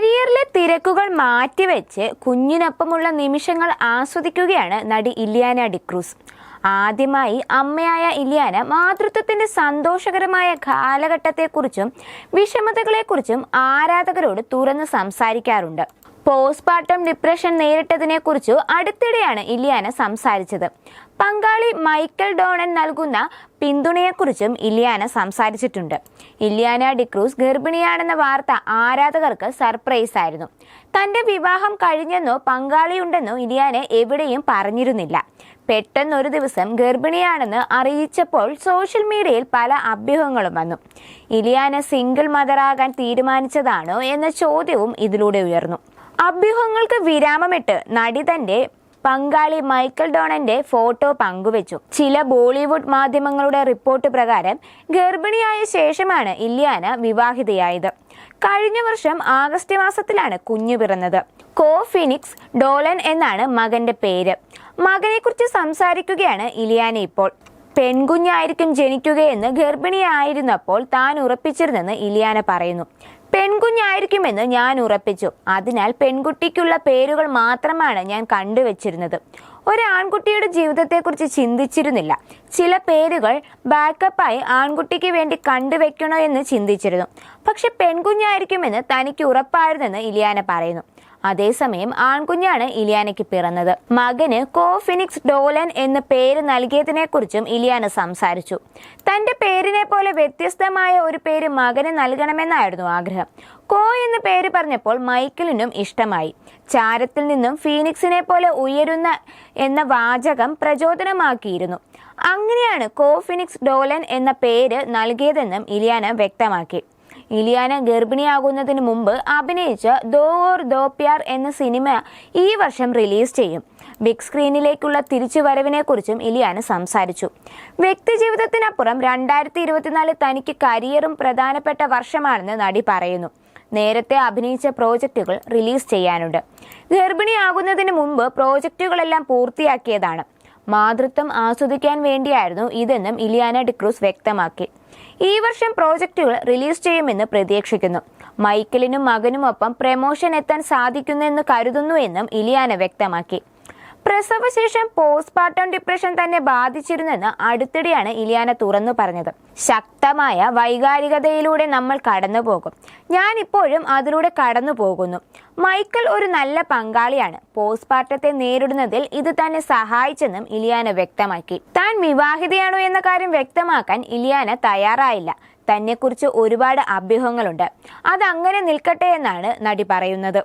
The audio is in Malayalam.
കരിയറിലെ തിരക്കുകൾ മാറ്റിവെച്ച് കുഞ്ഞിനൊപ്പമുള്ള നിമിഷങ്ങൾ ആസ്വദിക്കുകയാണ് നടി ഇലിയാന ഡിക്രൂസ് ആദ്യമായി അമ്മയായ ഇലിയാന മാതൃത്വത്തിന്റെ സന്തോഷകരമായ കാലഘട്ടത്തെക്കുറിച്ചും വിഷമതകളെക്കുറിച്ചും ആരാധകരോട് തുറന്ന് സംസാരിക്കാറുണ്ട്. പോസ്റ്റ്മോർട്ടം ഡിപ്രഷൻ നേരിട്ടതിനെക്കുറിച്ച് അടുത്തിടെയാണ് ഇലിയാന സംസാരിച്ചത്. പങ്കാളി മൈക്കൽ ഡോണൻ നൽകുന്ന പിന്തുണയെക്കുറിച്ചും ഇലിയാന സംസാരിച്ചിട്ടുണ്ട്. ഇലിയാന ഡിക്രൂസ് ഗർഭിണിയാണെന്ന വാർത്ത ആരാധകർക്ക് സർപ്രൈസ് ആയിരുന്നു. തന്റെ വിവാഹം കഴിഞ്ഞെന്നോ പങ്കാളിയുണ്ടെന്നോ ഇലിയാന എവിടെയും പറഞ്ഞിരുന്നില്ല. പെട്ടെന്നൊരു ദിവസം ഗർഭിണിയാണെന്ന് അറിയിച്ചപ്പോൾ സോഷ്യൽ മീഡിയയിൽ പല അഭ്യൂഹങ്ങളും വന്നു. ഇലിയാന സിംഗിൾ മദറാകാൻ തീരുമാനിച്ചതാണോ എന്ന ചോദ്യവും ഇതിലൂടെ ഉയർന്നു. അഭ്യൂഹങ്ങൾക്ക് വിരാമമിട്ട് നടി തന്റെ പങ്കാളി മൈക്കൽ ഡോണന്റെ ഫോട്ടോ പങ്കുവച്ചു. ചില ബോളിവുഡ് മാധ്യമങ്ങളുടെ റിപ്പോർട്ട് പ്രകാരം ഗർഭിണിയായ ശേഷമാണ് ഇല്യാന വിവാഹിതയായത്. കഴിഞ്ഞ വർഷം ആഗസ്റ്റ് മാസത്തിലാണ് കുഞ്ഞു പിറന്നത്. കോ ഫിനിക്സ് ഡോലൻ എന്നാണ് മകന്റെ പേര്. മകനെ കുറിച്ച് സംസാരിക്കുകയാണ് ഇലിയാന ഇപ്പോൾ. പെൺകുഞ്ഞായിരിക്കും ജനിക്കുകയെന്ന് ഗർഭിണിയായിരുന്നപ്പോൾ താൻ ഉറപ്പിച്ചിരുന്നെന്ന് ഇലിയാന പറയുന്നു. പെൺകുഞ്ഞായിരിക്കുമെന്ന് ഞാൻ ഉറപ്പിച്ചു. അതിനാൽ പെൺകുട്ടിക്കുള്ള പേരുകൾ മാത്രമാണ് ഞാൻ കണ്ടുവച്ചിരുന്നത്. ഒരു ആൺകുട്ടിയുടെ ജീവിതത്തെക്കുറിച്ച് ചിന്തിച്ചിരുന്നില്ല. ചില പേരുകൾ ബാക്കപ്പായി ആൺകുട്ടിക്ക് വേണ്ടി കണ്ടുവെക്കണോ എന്ന് ചിന്തിച്ചിരുന്നു. പക്ഷെ പെൺകുഞ്ഞായിരിക്കുമെന്ന് തനിക്ക് ഉറപ്പായിരുന്നെന്ന് ഇലിയാന പറയുന്നു. അതേസമയം ആൺകുഞ്ഞാണ് ഇലിയാനയ്ക്ക് പിറന്നത്. മകന് കോഫിനിക്സ് ഡോലൻ എന്ന പേര് നൽകിയതിനെ കുറിച്ചും ഇലിയാന സംസാരിച്ചു. തന്റെ പേരിനെ പോലെ വ്യത്യസ്തമായ ഒരു പേര് മകന് നൽകണമെന്നായിരുന്നു ആഗ്രഹം. കോ എന്ന പേര് പറഞ്ഞപ്പോൾ മൈക്കിളിനും ഇഷ്ടമായി. ചാരത്തിൽ നിന്നും ഫീനിക്സിനെ പോലെ ഉയരുന്ന എന്ന വാചകം പ്രചോദനമാക്കിയിരുന്നു. അങ്ങനെയാണ് കോഫിനിക്സ് ഡോലൻ എന്ന പേര് നൽകിയതെന്നും ഇലിയാന വ്യക്തമാക്കി. ഇലിയാന ഗർഭിണിയാകുന്നതിന് മുമ്പ് അഭിനയിച്ച ദോ ഓർ ദോ പ്യാർ എന്ന സിനിമ ഈ വർഷം റിലീസ് ചെയ്യും. ബിഗ് സ്ക്രീനിലേക്കുള്ള തിരിച്ചുവരവിനെക്കുറിച്ചും ഇലിയാന സംസാരിച്ചു. വ്യക്തിജീവിതത്തിനപ്പുറം രണ്ടായിരത്തി ഇരുപത്തിനാല് തനിക്ക് കരിയറും പ്രധാനപ്പെട്ട വർഷമാണെന്ന് നടി പറയുന്നു. നേരത്തെ അഭിനയിച്ച പ്രോജക്റ്റുകൾ റിലീസ് ചെയ്യാനുണ്ട്. ഗർഭിണിയാകുന്നതിന് മുമ്പ് പ്രോജക്റ്റുകളെല്ലാം പൂർത്തിയാക്കിയതാണ്. മാതൃത്വം ആസ്വദിക്കാൻ വേണ്ടിയായിരുന്നു ഇതെന്നും ഇലിയാന ഡിക്രൂസ് വ്യക്തമാക്കി. ഈ വർഷം പ്രോജക്റ്റുകൾ റിലീസ് ചെയ്യുമെന്ന് പ്രതീക്ഷിക്കുന്നു. മൈക്കലിനും മകനുമൊപ്പം പ്രമോഷൻ എത്താൻ സാധിക്കുന്നെന്ന് കരുതുന്നുവെന്നും ഇലിയാന വ്യക്തമാക്കി. പ്രസവശേഷം പോസ്റ്റ്മോർട്ടം ഡിപ്രഷൻ തന്നെ ബാധിച്ചിരുന്നെന്ന് അടുത്തിടെയാണ് ഇലിയാന തുറന്നു പറഞ്ഞത്. ശക്തമായ വൈകാരികതയിലൂടെ നമ്മൾ കടന്നു പോകും ഞാൻ ഇപ്പോഴും അതിലൂടെ കടന്നു പോകുന്നു മൈക്കൽ ഒരു നല്ല പങ്കാളിയാണ്. പോസ്റ്റ്മോർട്ടത്തെ നേരിടുന്നതിൽ ഇത് തന്നെ സഹായിച്ചെന്നും ഇലിയാന വ്യക്തമാക്കി. താൻ വിവാഹിതയാണോ എന്ന കാര്യം വ്യക്തമാക്കാൻ ഇലിയാന തയ്യാറായില്ല. തന്നെക്കുറിച്ച് ഒരുപാട് അഭ്യൂഹങ്ങളുണ്ട്. അതങ്ങനെ നിൽക്കട്ടെ എന്നാണ് നടി പറയുന്നത്.